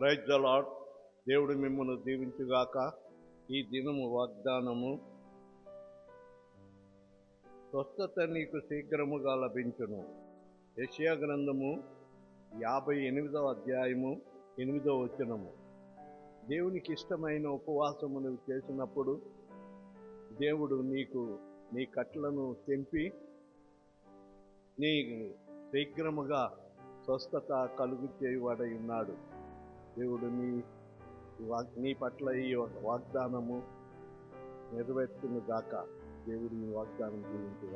Praise the lord దేవుడు మిమ్మల్ని దీవించుగాక. ఈ దినము వాగ్దానము. స్వస్థత నీకు శీఘ్రముగా లభించును. యెషయా గ్రంథము యాభై ఎనిమిదవ అధ్యాయము ఎనిమిదవ వచనము. దేవునికి ఇష్టమైన ఉపవాసము నువ్వు చేసినప్పుడు దేవుడు నీకు నీ కట్లను తెంపి నీ శీఘ్రముగా స్వస్థత కలుగు చేయువాడై ఉన్నాడు. దేవుడు నీ నీ పట్ల ఈ వాగ్దానము నెరవేర్చును గాక. దేవుడు నీ వాగ్దానం గురించి